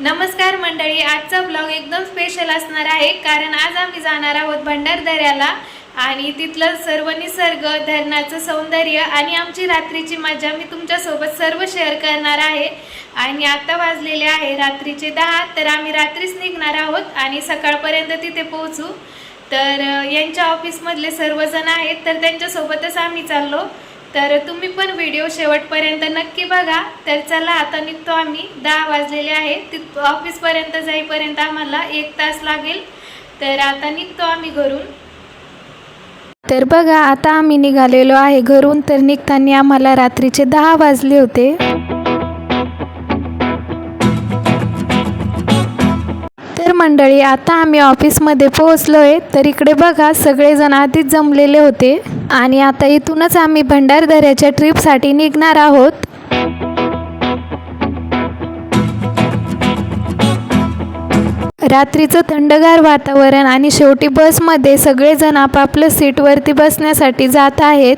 नमस्कार मंडळी आजचा ब्लॉग एकदम स्पेशल असणार आहे कारण आज आम्ही जाणार आहोत भंडारदऱ्याला आणि तिथलं सर्व निसर्ग धरणाचं सौंदर्य आणि आमची रात्रीची मजा मी तुमच्यासोबत सर्व शेअर करणार आहे. आणि आता वाजलेले आहे रात्रीचे दहा तर आम्ही रात्रीच निघणार आहोत आणि सकाळपर्यंत तिथे पोहोचू. तर यांच्या ऑफिसमधले सर्वजण आहेत तर त्यांच्यासोबतच आम्ही चाललो. तर तुम्ही पण व्हिडिओ शेवटपर्यंत नक्की बघा. तर चला आता निघतो आम्ही. दहा वाजलेले आहे तिथ ऑफिसपर्यंत जाईपर्यंत आम्हाला एक तास लागेल. तर आता निघतो आम्ही घरून. तर बघा आता आम्ही निघालेलो आहे घरून. तर निघताना आम्हाला रात्रीचे दहा वाजले होते. तर मंडळी आता आम्ही ऑफिसमध्ये पोहोचलो आहे तर इकडे बघा सगळेजण आधीच जमलेले होते. आणि आता इथूनच आम्ही भंडारदऱ्याच्या ट्रिपसाठी निघणार आहोत. रात्रीचं थंडगार वातावरण आणि शेवटी बसमध्ये सगळेजण आपापल्या सीटवरती बसण्यासाठी जात आहेत.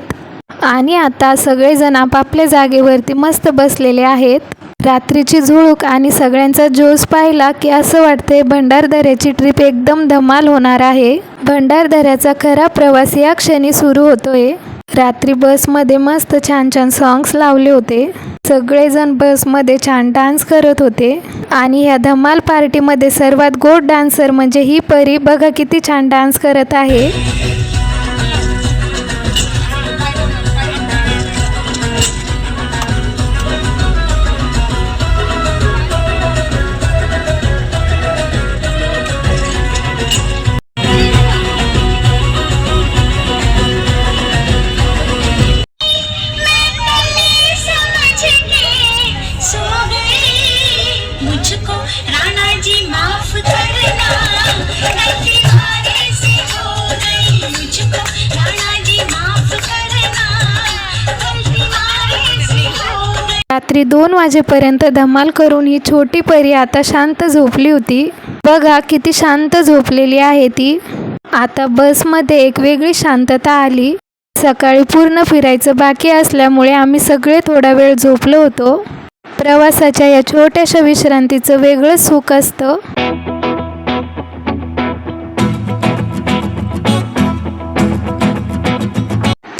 आणि आता सगळेजण आपापल्या जागेवरती मस्त बसलेले आहेत. रात्रीची झुळूक आणि सगळ्यांचा जोश पाहिला की असं वाटतंय भंडारदऱ्याची ट्रिप एकदम धमाल होणार आहे. भंडारदऱ्याचा खरा प्रवास या क्षणी सुरू होतोय. रात्री बसमध्ये मस्त छान छान सॉंग्स लावले होते. सगळेजण बसमध्ये छान डान्स करत होते. आणि या धमाल पार्टीमध्ये सर्वात गोड डान्सर म्हणजे ही परी. बघा किती छान डान्स करत आहे. रात्री दोन वाजेपर्यंत धमाल करून ही छोटी परी आता शांत झोपली होती. बघा किती शांत झोपलेली आहे ती. आता बसमध्ये एक वेगळी शांतता आली. सकाळी पूर्ण फिरायचं बाकी असल्यामुळे आम्ही सगळे थोडा वेळ झोपलो होतो. प्रवासाच्या या छोट्याशा विश्रांतीचं वेगळं सुख असतं.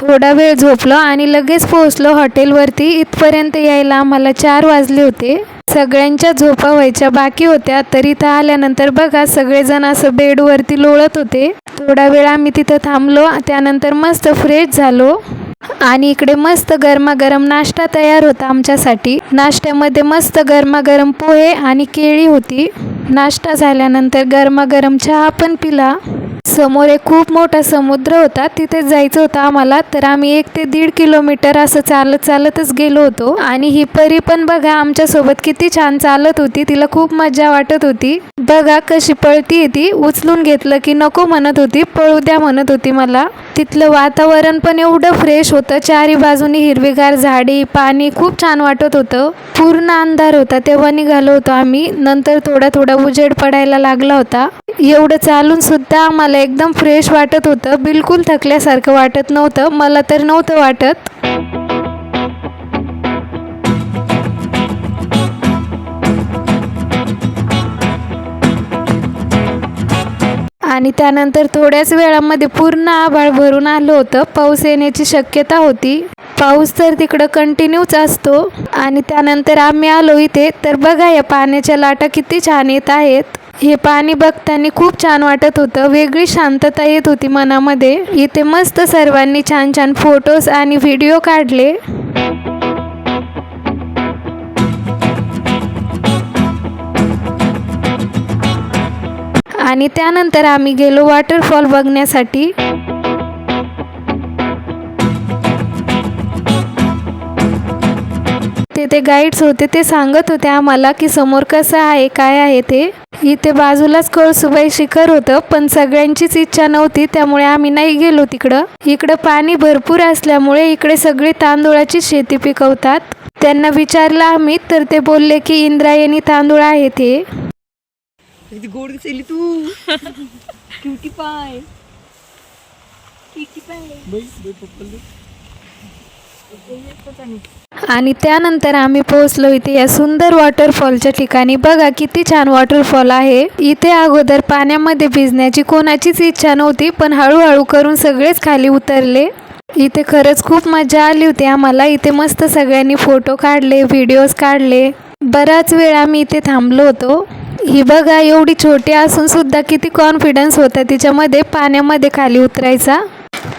थोडा वेळ झोपलो आणि लगेच पोहोचलो हॉटेलवरती. इथपर्यंत यायला आम्हाला चार वाजले होते. सगळ्यांच्या झोपा व्हायच्या बाकी होत्या. तर इथं आल्यानंतर बघा सगळेजण असं बेडवरती लोळत होते. थोडा वेळ आम्ही तिथं थांबलो. त्यानंतर मस्त फ्रेश झालो. आणि इकडे मस्त गरमागरम नाश्ता तयार होता आमच्यासाठी. नाश्त्यामध्ये मस्त गरमागरम पोहे आणि केळी होती. नाश्ता झाल्यानंतर गरमागरम चहा पण पिला. समोर एक खूप मोठा समुद्र होता. तिथे जायचं होतं आम्हाला. तर आम्ही एक ते दीड किलोमीटर असं चालत चालतच गेलो होतो. आणि ही परी पण बघा आमच्यासोबत किती छान चालत होती. तिला खूप मजा वाटत होती. बघा कशी पळती ती. उचलून घेतलं की नको म्हणत होती. पळू द्या म्हणत होती मला. तिथलं वातावरण पण एवढं फ्रेश होतं. चारी बाजूनी हिरवीगार झाडी पाणी खूप छान वाटत होतं. पूर्ण अंधार होता. तेव्हा निघालो होतो आम्ही. नंतर थोडा थोडा उजेड पडायला लागला होता. एवढं चालून सुद्धा आम्हाला एकदम फ्रेश वाटत होतं. बिलकुल थकल्यासारखं वाटत नव्हतं. मला तर नव्हतं वाटत. आणि त्यानंतर थोड्याच वेळामध्ये पूर्ण आभाळ भरून आलं होतं. पाऊस येण्याची शक्यता होती. पाऊस तर तिकडं कंटिन्यूच असतो. आणि त्यानंतर आम्ही आलो इथे. तर बघा या पाण्याच्या लाटा किती छान येत आहेत. हे पाणी बघताना खूप छान वाटत होतं. वेगळी शांतता येत होती मनामध्ये. इथे मस्त सर्वांनी छान छान फोटोज आणि व्हिडिओ काढले. आणि त्यानंतर आम्ही गेलो वॉटरफॉल बघण्यासाठी. तिथे गाईड्स होते ते सांगत होते आम्हाला की समोर कसं आहे काय आहे ते. इथे बाजूलाच कळसुबाई शिखर होतं पण सगळ्यांचीच इच्छा नव्हती त्यामुळे आम्ही नाही गेलो तिकडं. इकडं पाणी भरपूर असल्यामुळे इकडे सगळी तांदूळाची शेती पिकवतात. त्यांना विचारलं आम्ही तर ते बोलले की इंद्रायणी तांदूळ आहे ते. गोड दिसली तू. क्युटी पाय क्युटी पाय आणि त्यानंतर आम्ही पोहोचलो इथे या सुंदर वॉटरफॉलच्या ठिकाणी. बघा किती छान वॉटरफॉल आहे. इथे अगोदर पाण्यामध्ये भिजण्याची कोणाचीच इच्छा नव्हती पण हळूहळू करून सगळेच खाली उतरले. इथे खरंच खूप मजा आली होती आम्हाला. इथे मस्त सगळ्यांनी फोटो काढले व्हिडिओज काढले. बराच वेळ आम्ही इथे थांबलो होतो. ही बघा एवढी छोटी असून सुद्धा किती कॉन्फिडन्स होता तिच्यामध्ये पाण्यामध्ये खाली उतरायचा.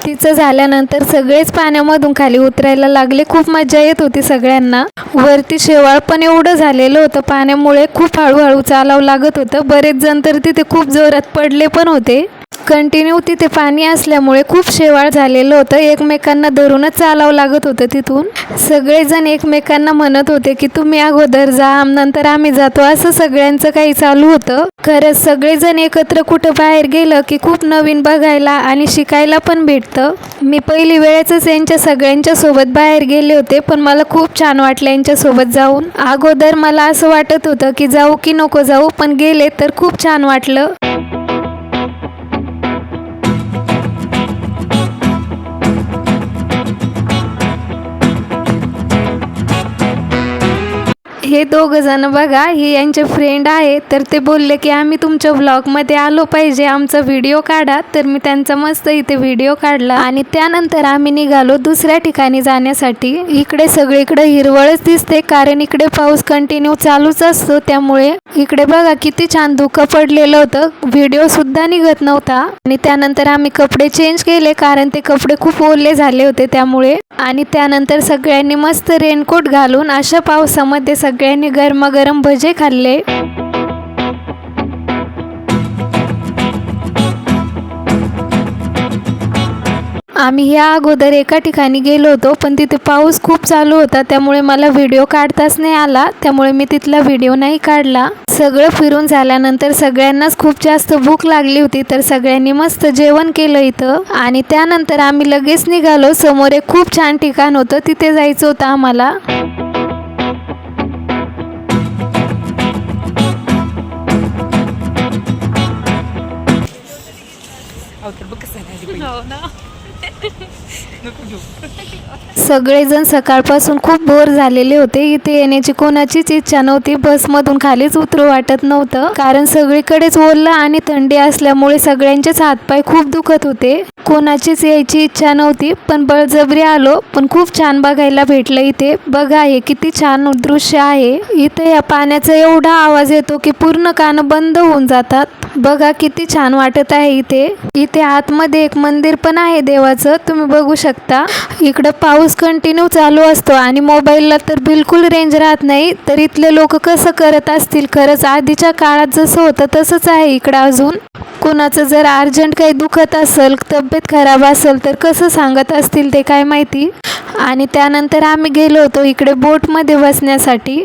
तिचं झाल्यानंतर सगळेच पाण्यामधून खाली उतरायला लागले. खूप मजा येत होती सगळ्यांना. वरती शेवाळ पण एवढं झालेलं होतं. पाण्यामुळे खूप हळूहळू चालावं लागत होतं. बरेच जण तर तिथे खूप जोरात पडले पण होते. कंटिन्यू तिथे पाणी असल्यामुळे खूप शेवाळ झालेलं होतं. एकमेकांना धरूनच चालावं लागत होतं तिथून. सगळेजण एकमेकांना म्हणत होते की तुम्ही अगोदर जा नंतर आम्ही जातो. असं सगळ्यांचं काही चालू होतं. खरंच सगळेजण एकत्र कुठं बाहेर गेलं की खूप नवीन बघायला आणि शिकायला पण भेटतं. मी पहिली वेळेचच यांच्या सगळ्यांच्या सोबत बाहेर गेले होते पण मला खूप छान वाटलं यांच्यासोबत जाऊन. अगोदर मला असं वाटत होतं की जाऊ की नको जाऊ पण गेले तर खूप छान वाटलं. हे दोघं जण बघा हे यांचे फ्रेंड आहे तर ते बोलले की आम्ही तुमच्या व्लॉगमध्ये आलो पाहिजे. आमचा व्हिडिओ काढा. तर मी त्यांचा मस्त इथे व्हिडिओ काढला. आणि त्यानंतर आम्ही निघालो दुसऱ्या ठिकाणी जाण्यासाठी. इकडे सगळीकडे हिरवळच दिसते कारण इकडे पाऊस कंटिन्यू चालूच असतो. त्यामुळे इकडे बघा किती छान धुकं पडलेलं होतं. व्हिडिओ सुद्धा निघत नव्हता. आणि त्यानंतर आम्ही कपडे चेंज केले कारण ते कपडे खूप ओले झाले होते त्यामुळे. आणि त्यानंतर सगळ्यांनी मस्त रेनकोट घालून अशा पावसामध्ये सगळ्यांनी गरमागरम भजे खाल्ले. आम्ही ह्या अगोदर एका ठिकाणी गेलो होतो पण तिथे पाऊस खूप चालू होता त्यामुळे मला व्हिडिओ काढताच नाही आला त्यामुळे मी तिथला व्हिडिओ नाही काढला. सगळं फिरून झाल्यानंतर सगळ्यांनाच खूप जास्त भूक लागली होती तर सगळ्यांनी मस्त जेवण केलं इथं. आणि त्यानंतर आम्ही लगेच निघालो समोर एक खूप छान ठिकाण होतं तिथे जायचं होतं आम्हाला. अवतर बघ कसं आहे नको घेऊ सगळेजण सकाळपासून खूप बोर झालेले होते. इथे येण्याची कोणाचीच इच्छा नव्हती. बसमधून खालीच उतरू वाटत नव्हतं. कारण सगळीकडेच ओललं आणि थंडी असल्यामुळे सगळ्यांचेच हातपाय खूप दुखत होते. कोणाचीच यायची इच्छा नव्हती. पण बळजबरी आलो. पण खूप छान बघायला भेटलं इथे. बघा हे किती छान दृश्य आहे. इथे या पाण्याचा एवढा आवाज येतो की पूर्ण कान बंद होऊन जातात. बघा किती छान वाटत आहे इथे. इथे आतमध्ये एक मंदिर पण आहे देवाचं. तुम्ही बघू शकता. इकडं पाऊस कंटिन्यू चालू असतो आणि मोबाईलला तर बिलकुल रेंज राहत नाही. तर इथले लोक कसं करत असतील? खरंच आधीच्या काळात जसं होतं तसंच आहे इकडं अजून. कुणाचं जर अर्जंट काही दुखत असेल तब्येत खराब असेल तर कसं सांगत असतील ते काय माहिती? आणि त्यानंतर आम्ही गेलो होतो इकडे बोटमध्ये बसण्यासाठी.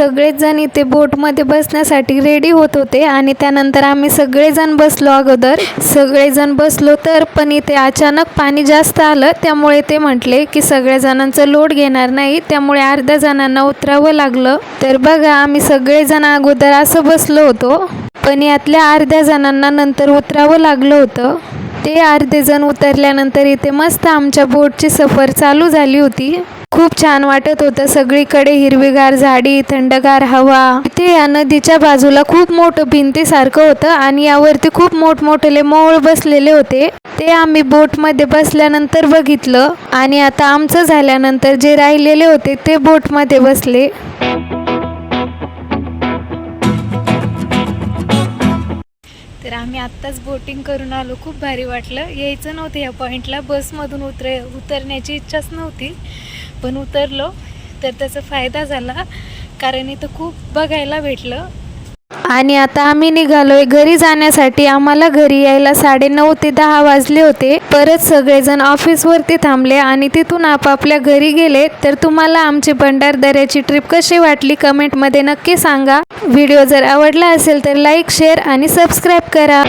सगळेच जण इथे बोटमध्ये बसण्यासाठी रेडी होत होते आणि त्यानंतर आम्ही सगळेजण बसलो अगोदर. सगळेजण बसलो तर पण इथे अचानक पाणी जास्त आलं. त्यामुळे ते म्हटले की सगळ्या जणांचं लोड घेणार नाही. त्यामुळे अर्ध्या जणांना उतरावं लागलं. तर बघा आम्ही सगळेजण अगोदर असं बसलो होतो. पण यातल्या अर्ध्या जणांना नंतर उतरावं लागलं होतं. ते अर्धे जण उतरल्यानंतर इथे मस्त आमच्या बोटची सफर चालू झाली होती. खूप छान वाटत होतं. सगळीकडे हिरवीगार झाडी थंडगार हवा. इथे या नदीच्या बाजूला खूप मोठं भिंतीसारखं होतं आणि यावरती खूप मोठमोठे मोळ बसलेले होते. ते आम्ही बोटमध्ये बसल्यानंतर बघितलं आणि आता आमचं झाल्यानंतर जे राहिलेले होते ते बोटमध्ये बसले. तर आम्ही आत्ताच बोटिंग करून आलो. खूप भारी वाटलं. यायचं नव्हतं या पॉईंटला बसमधून उतरे उतरण्याची इच्छाच नव्हती पण उतरलो. तर त्याचा फायदा झाला. कारण इथं खूप बघायला भेटलं. आणि आता आम्ही निघालोय घरी जाण्यासाठी. आम्हाला घरी यायला साडेनऊ ते दहा वाजले होते. परत सगळेजण ऑफिसवरती थांबले आणि तिथून आपापल्या घरी गेले. तर तुम्हाला आमची भंडारदऱ्याची ट्रिप कशी वाटली कमेंटमध्ये नक्की सांगा. व्हिडिओ जर आवडला असेल तर लाईक शेअर आणि सबस्क्राईब करा.